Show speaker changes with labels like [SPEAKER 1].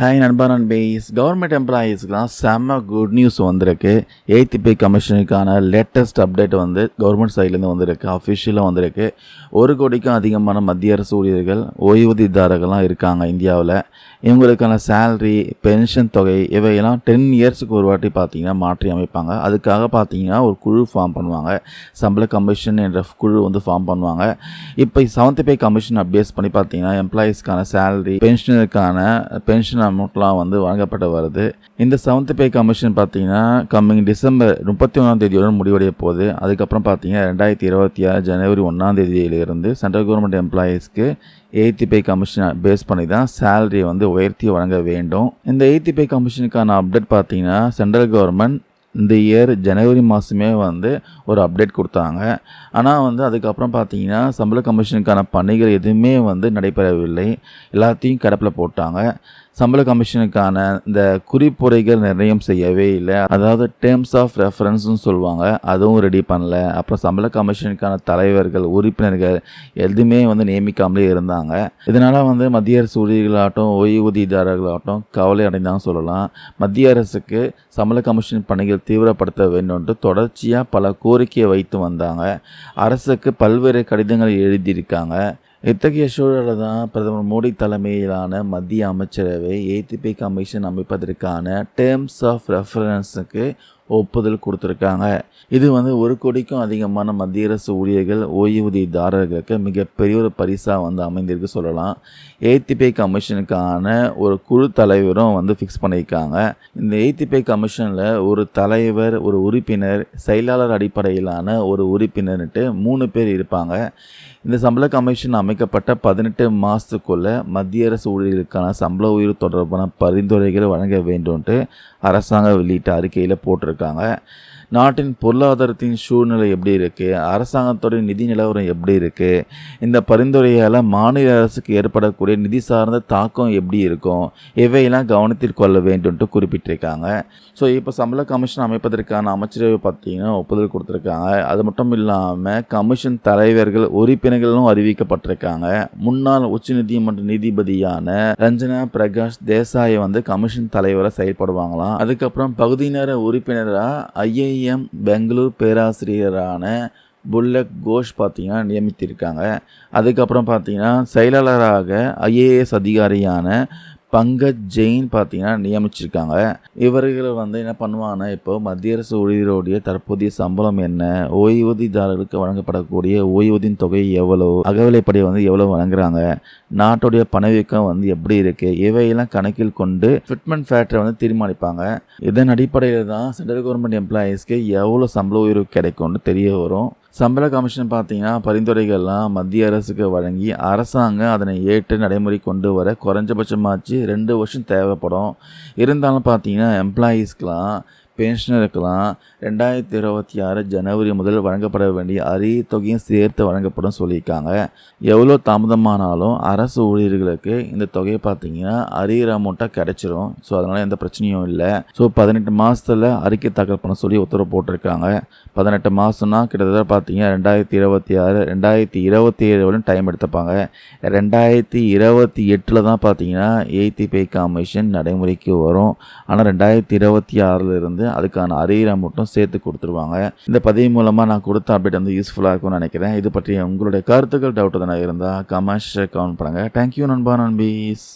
[SPEAKER 1] Hi நண்பா நண்பீஸ். Government எம்ப்ளாயீஸ்க்குலாம் செம்ம குட் நியூஸ் வந்திருக்கு. எய்த் பே கமிஷனுக்கான லேட்டஸ்ட் அப்டேட் வந்து கவர்மெண்ட் சைட்லேருந்து வந்திருக்கு. அஃபிஷியலாக வந்திருக்கு. ஒரு கோடிக்கும் அதிகமான மத்திய அரசு ஊழியர்கள் ஓய்வூதியதாரர்கள்லாம் இருக்காங்க இந்தியாவில். இவங்களுக்கான சேல்ரி பென்ஷன் தொகை இவையெல்லாம் டென் இயர்ஸுக்கு ஒரு வாட்டி பார்த்தீங்கன்னா மாற்றி அமைப்பாங்க. அதுக்காக பார்த்தீங்கன்னா ஒரு குழு ஃபார்ம் பண்ணுவாங்க. சம்பள கமிஷன் என்ற குழு வந்து ஃபார்ம் பண்ணுவாங்க. இப்போ செவன்த் பே கமிஷன் அப்டேஸ் பண்ணி பார்த்தீங்கன்னா எம்ப்ளாயீஸ்க்கான சேலரி பென்ஷனுக்கான பென்ஷன் அமௌண்ட்லாம் வந்து வழங்கப்பட்டு வருது. இந்த செவன்த் பே கமிஷன் பார்த்தீங்கன்னா கம்மிங் டிசம்பர் முப்பத்தி ஒன்றாம் தேதியோட முடிவடைய போகுது. அதுக்கப்புறம் பார்த்தீங்கன்னா ரெண்டாயிரத்தி இருபத்தி ஆறு ஜனவரி ஒன்றாம் தேதியிலிருந்து சென்ட்ரல் கவர்மெண்ட் எம்ப்ளாயீஸ்க்கு எயித்தி பே கமிஷனை பேஸ் பண்ணி தான் சேலரியை வந்து உயர்த்தி வழங்க வேண்டும். இந்த எயித்தி பே கமிஷனுக்கான அப்டேட் பார்த்தீங்கன்னா சென்ட்ரல் கவர்மெண்ட் இந்த இயர் ஜனவரி மாதமே வந்து ஒரு அப்டேட் கொடுத்தாங்க. ஆனால் வந்து அதுக்கப்புறம் பார்த்தீங்கன்னா சம்பள கமிஷனுக்கான பணிகள் எதுவுமே வந்து நடைபெறவில்லை. எல்லாத்தையும் கடப்பில் போட்டாங்க. சம்பள கமிஷனுக்கான இந்த குறிப்புரைகள் நிர்ணயம் செய்யவே இல்லை. அதாவது டேர்ம்ஸ் ஆஃப் ரெஃபரன்ஸ்னு சொல்லுவாங்க. அதுவும் ரெடி பண்ணல. அப்புறம் சம்பள கமிஷனுக்கான தலைவர்கள் உறுப்பினர்கள் எதுவுமே வந்து நியமிக்காமலே இருந்தாங்க. இதனால் வந்து மத்திய அரசு ஊழியர்களாகட்டும் ஓய்வூதியதாரர்களாகட்டும் கவலை அடைந்தாங்க சொல்லலாம். மத்திய அரசுக்கு சம்பள கமிஷன் பணிகள் தீவிரப்படுத்த வேண்டும் தொடர்ச்சியாக பல கோரிக்கையை வைத்து வந்தாங்க. அரசுக்கு பல்வேறு கடிதங்கள் எழுதியிருக்காங்க. இத்தகைய சூழலில் தான் பிரதமர் மோடி தலைமையிலான மத்திய அமைச்சரவை ஏடிபி கமிஷன் அமைப்பதற்கான டேர்ம்ஸ் ஆஃப் ரெஃபரன்ஸுக்கு ஒப்புதல் கொடுத்துருக்காங்க. இது வந்து ஒரு கோடிக்கும் அதிகமான மத்திய அரசு ஊழியர்கள் ஓய்வூதியதாரர்களுக்கு மிகப்பெரிய ஒரு பரிசாக வந்து அமைந்திருக்கு சொல்லலாம். ஏத்திபே கமிஷனுக்கான ஒரு குழு தலைவரும் வந்து ஃபிக்ஸ் பண்ணியிருக்காங்க. இந்த ஏத்திபே கமிஷனில் ஒரு தலைவர் ஒரு உறுப்பினர் செயலாளர் அடிப்படையிலான ஒரு உறுப்பினர்ன்ட்டு மூணு பேர் இருப்பாங்க. இந்த சம்பள கமிஷன் அமைக்கப்பட்ட பதினெட்டு மாதத்துக்குள்ளே மத்திய அரசு ஊழியர்களுக்கான சம்பள உயர்வு தொடர்பான பரிந்துரைகளை வழங்க வேண்டும்ன்ட்டு அரசாங்கம் வெளியிட்ட அறிக்கையில் இருக்காங்க. நாட்டின் பொருளாதாரத்தின் சூழ்நிலை எப்படி இருக்குது அரசாங்கத்தோடைய நிதி நிலவரம் எப்படி இருக்குது இந்த பரிந்துரையால் மாநில அரசுக்கு ஏற்படக்கூடிய நிதி சார்ந்த தாக்கம் எப்படி இருக்கும்? இவையெல்லாம் கவனத்தில் கொள்ள வேண்டும்ட்டு குறிப்பிட்டிருக்காங்க. ஸோ இப்போ சம்பள கமிஷன் அமைப்பதற்கான அமைச்சரவை பார்த்தீங்கன்னா ஒப்புதல் கொடுத்துருக்காங்க. அது மட்டும் இல்லாமல் கமிஷன் தலைவர்கள் உறுப்பினர்களும் அறிவிக்கப்பட்டிருக்காங்க. முன்னாள் உச்சநீதிமன்ற நீதிபதியான ரஞ்சனா பிரகாஷ் தேசாயை வந்து கமிஷன் தலைவராக செயல்படுவாங்களாம். அதுக்கப்புறம் பகுதி நேர உறுப்பினராக ஐஏ ஐஐஎம் பெங்களூர் பேராசிரியரான புல்லக் கோஷ் பார்த்திங்கன்னா நியமித்திருக்காங்க. அதுக்கப்புறம் பார்த்திங்கன்னா செயலாளராக ஐஏஎஸ் அதிகாரியான பங்கஜ் ஜெயின் பார்த்தீங்கன்னா நியமிச்சிருக்காங்க. இவர்கள் வந்து என்ன பண்ணுவாங்கன்னா இப்போ மத்திய அரசு ஊழியருடைய தற்போதைய சம்பளம் என்ன? ஓய்வூதியதாரர்களுக்கு வழங்கப்படக்கூடிய ஓய்வூதியின் தொகை எவ்வளோ அகவிலைப்படி வந்து எவ்வளோ வழங்குறாங்க? நாட்டுடைய பணவீக்கம் வந்து எப்படி இருக்குது இவையெல்லாம் கணக்கில் கொண்டு ஃபிட்மெண்ட் ஃபேக்டரை வந்து தீர்மானிப்பாங்க. இதன் அடிப்படையில் தான் சென்ட்ரல் கவர்மெண்ட் எம்ப்ளாயீஸ்க்கு எவ்வளோ சம்பள உயர்வு கிடைக்கும்னு தெரிய வரும். சம்பள கமிஷன் பார்த்தீங்கன்னா பரிந்துரைகள்லாம் மத்திய அரசுக்கு வழங்கி அரசாங்கம் அதனை ஏற்று நடைமுறை கொண்டு வர குறைஞ்சபட்சமாச்சு ரெண்டு வருஷம் தேவைப்படும். இருந்தாலும் பார்த்தீங்கன்னா எம்ப்ளாயீஸ்க்கெலாம் பென்ஷனருக்கெல்லாம் ரெண்டாயிரத்தி இருபத்தி ஆறு ஜனவரி முதல் வழங்கப்பட வேண்டிய அரிய தொகையும் சேர்த்து வழங்கப்படும் சொல்லியிருக்காங்க. எவ்வளோ தாமதமானாலும் அரசு ஊழியர்களுக்கு இந்த தொகையை பார்த்தீங்கன்னா அரியர் அமௌண்ட்டாக கிடைச்சிரும். ஸோ அதனால் எந்த பிரச்சனையும் இல்லை. ஸோ பதினெட்டு மாதத்தில் அறிக்கை தாக்கல் பண்ண சொல்லி உத்தரவு போட்டிருக்காங்க. பதினெட்டு மாதம்னா கிட்டத்தட்ட பார்த்தீங்கன்னா ரெண்டாயிரத்தி இருபத்தி ஆறு ரெண்டாயிரத்தி இருபத்தி ஏழு வரையும் டைம் எடுத்துப்பாங்க. ரெண்டாயிரத்தி இருபத்தி எட்டில் தான் பார்த்தீங்கன்னா எய்த்தி பே கமிஷன் நடைமுறைக்கு வரும். ஆனால் ரெண்டாயிரத்தி இருபத்தி ஆறில் இருந்து அதுக்கான அரியரை மட்டும் சேர்த்து கொடுத்துருவாங்க. இந்த பதிவு மூலமாக நான் கொடுத்த அப்டேட் வந்து யூஸ்ஃபுல்லாக இருக்கும்னு நினைக்கிறேன். இது பற்றி உங்களுடைய கருத்துக்கள் டவுட் எதனா இருந்தால் கமெண்ட்ஸ் கவுண்ட் பண்ணுங்கள் தேங்க்யூ நண்பா நண்பீஸ்.